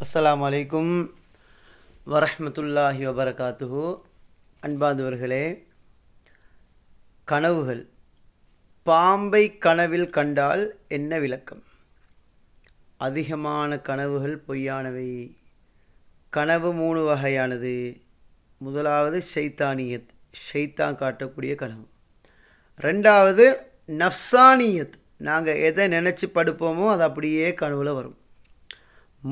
அஸ்லாம் வலைக்கும் வரஹ்மத்துல்லாஹி வபரகாத்துஹு. அன்பாதவர்களே கனவுகள். பாம்பை கனவில் கண்டால் என்ன விளக்கம்? அதிகமான கனவுகள் பொய்யானவை. கனவு மூணு வகையானது. முதலாவது ஷைத்தானியத். ஷைத்தான் காட்டக்கூடிய கனவு. ரெண்டாவது நஃப்சானியத் நாங்கள் எதை நினச்சி படுப்போமோ அது அப்படியே கனவில் வரும்.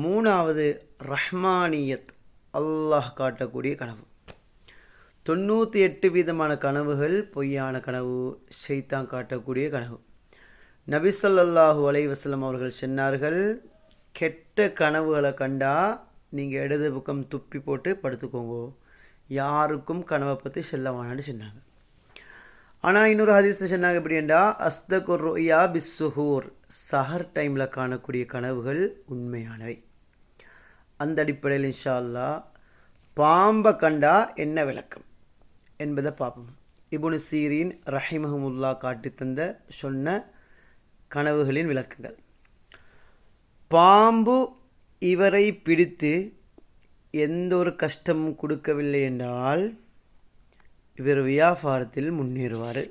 மூணாவது ரஹ்மானியத் அல்லாஹ் காட்டக்கூடிய கனவு. தொண்ணூற்றி எட்டு விதமான கனவுகள் பொய்யான கனவு ஷைத்தான் காட்டக்கூடிய கனவு. நபிசல்லாஹு ஸல்லல்லாஹு அலைஹி அவர்கள் சொன்னார்கள் கெட்ட கனவுகளை கண்டா நீங்கள் இடது பக்கம் துப்பி போட்டு படுத்துக்கோங்க. யாருக்கும் கனவை பற்றி செல்ல வேணான்னு சொன்னாங்க. ஆனால் இன்னொரு ஹதீஸ் சொன்னாங்க எப்படின்னா அஸ்தகுர் ருயா பிஸ்ஸுஹூர். சஹர் டைமில் காணக்கூடிய கனவுகள் உண்மையானவை. அந்த அடிப்படையில் இன்ஷா அல்லாஹ் பாம்பை கண்டா என்ன விளக்கம் என்பதை பார்ப்போம். இபுனு சீரின் ரஹிமஹமுல்லா காட்டி தந்த சொன்ன கனவுகளின் விளக்கங்கள். பாம்பு இவரை பிடித்து எந்த ஒரு கஷ்டமும் கொடுக்கவில்லை என்றால் இவர் வியாபாரத்தில் முன்னேறுவார்.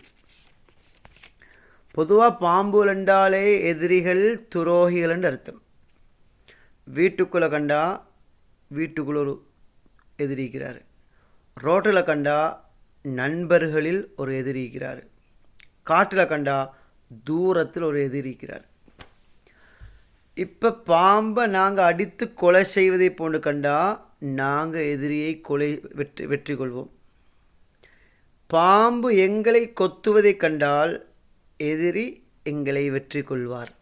பொதுவாக பாம்புகள் என்றாலே எதிரிகள் துரோகிகள் என்று அர்த்தம். வீட்டுக்குள்ளே கண்டா வீட்டுக்குள்ள ஒரு எதிரிக்கிறார் ரோட்டில் கண்டா நண்பர்களில் ஒரு எதிரிக்கிறார் காட்டில் கண்டா தூரத்தில் ஒரு எதிரிக்கிறார் இப்போ பாம்பை நாங்கள் அடித்து கொலை செய்வதை போன்று கண்டா நாங்கள் எதிரியை கொலை வெற்றி வெற்றி கொள்வோம் பாம்பு எங்களை கொத்துவதைக் கண்டால் எதிரி எங்களை வெற்றி கொள்வார்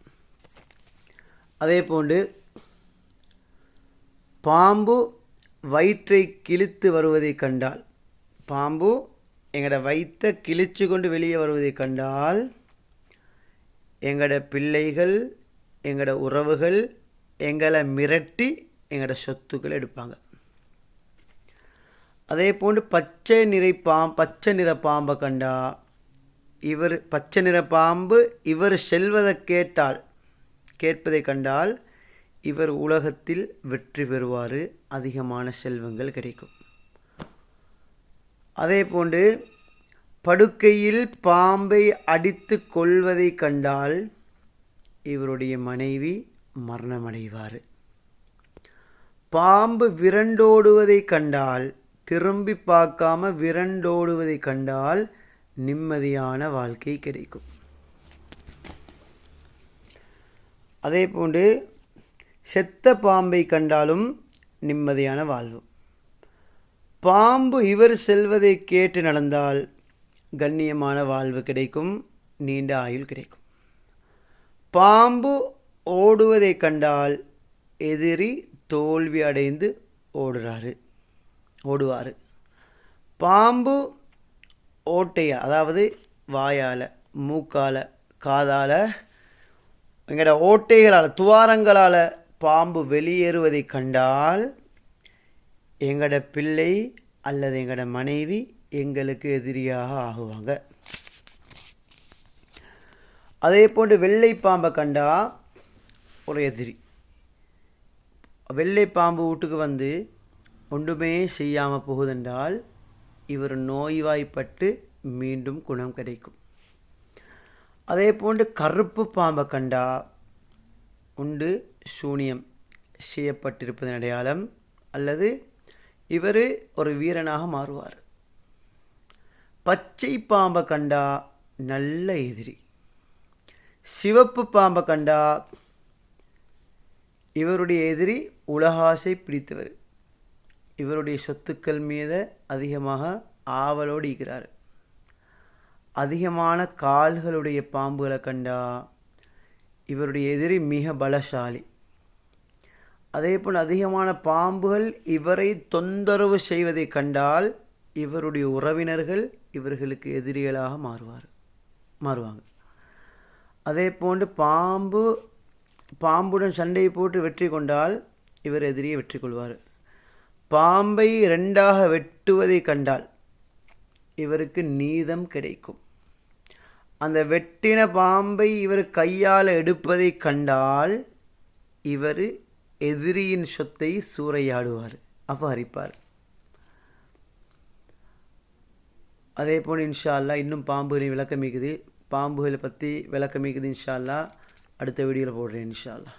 அதே போன்று பாம்பு வயிற்றை கிழித்து வருவதைக் கண்டால் பாம்பு எங்களோட வயிற்றை கிழிச்சு கொண்டு வெளியே வருவதைக் கண்டால் எங்களோட பிள்ளைகள் எங்களோட உறவுகள் எங்களை மிரட்டி எங்களோட சொத்துக்களை எடுப்பாங்க. அதே போன்று பச்சை நிறை பாம் பச்சை நிற பாம்பை கண்டா இவர் பச்சை நிற பாம்பு இவர் செல்வதை கேட்டால் கேட்பதை கண்டால் இவர் உலகத்தில் வெற்றி பெறுவார் அதிகமான செல்வங்கள் கிடைக்கும். அதே போன்று படுக்கையில் பாம்பை அடித்து கொள்வதை கண்டால் இவருடைய மனைவி மரணமடைவார் பாம்பு விரண்டோடுவதை கண்டால் திரும்பி பார்க்காம விரண்டோடுவதை கண்டால் நிம்மதியான வாழ்க்கை கிடைக்கும். அதே போன்று செத்த பாம்பை கண்டாலும் நிம்மதியான வாழ்வு. பாம்பு இவர் செல்வதை கேட்டு நடந்தால் கண்ணியமான வாழ்வு கிடைக்கும் நீண்ட ஆயுள் கிடைக்கும். பாம்பு ஓடுவதை கண்டால் எதிரி தோல்வி அடைந்து ஓடுறாரு. ஓடுவார். பாம்பு ஓட்டையா அதாவது வாயால் மூக்கால் காதால் எங்களோட ஓட்டைகளால் துவாரங்களால் பாம்பு வெளியேறுவதை கண்டால் எங்களோட பிள்ளை அல்லது எங்களோட மனைவி எங்களுக்கு எதிரியாக ஆகுவாங்க. அதே போன்று வெள்ளை பாம்பை கண்டா ஒரு எதிரி. வெள்ளை பாம்பு வீட்டுக்கு வந்து ஒன்றுமே செய்யாமல் போகுதென்றால் இவர் நோய்வாய்ப்பட்டு மீண்டும் குணம் கிடைக்கும். அதே போன்று கருப்பு பாம்பை கண்டா உண்டு சூனியம் செய்யப்பட்டிருப்பதன் அடையாளம் அல்லது இவர் ஒரு வீரனாக மாறுவார். பச்சை பாம்பை கண்டா நல்ல எதிரி. சிவப்பு பாம்பை கண்டா இவருடைய எதிரி உலகாசை பிடித்தவர். இவருடைய சொத்துக்கள் மீது அதிகமாக ஆவலோடு இருக்கிறார். அதிகமான கால்களுடைய பாம்புகளை கண்டா இவருடைய எதிரி மிக பலசாலி. அதே போல் அதிகமான பாம்புகள் இவரை தொந்தரவு செய்வதை கண்டால் இவருடைய உறவினர்கள் இவர்களுக்கு எதிரிகளாக மாறுவார் மாறுவாங்க. அதே போன்று பாம்பு பாம்புடன் சண்டை போட்டு வெற்றி கொண்டால் இவர் எதிரியை வெற்றி கொள்வார் பாம்பை ரெண்டாக வெட்டுவதை கண்டால் இவருக்கு நீதம் கிடைக்கும். அந்த வெட்டின பாம்பை இவர் கையால் எடுப்பதை கண்டால் இவர் எதிரியின் சொத்தை சூறையாடுவார் அபகரிப்பார். அதே போல் இன்ஷா அல்லா இன்னும் பாம்புகளின் விளக்கம் இருக்குது பாம்புகளை பற்றி விளக்கம் இருக்குது இன்ஷா அல்லா அடுத்த வீடியோவில் போடுறேன் இன்ஷா அல்லா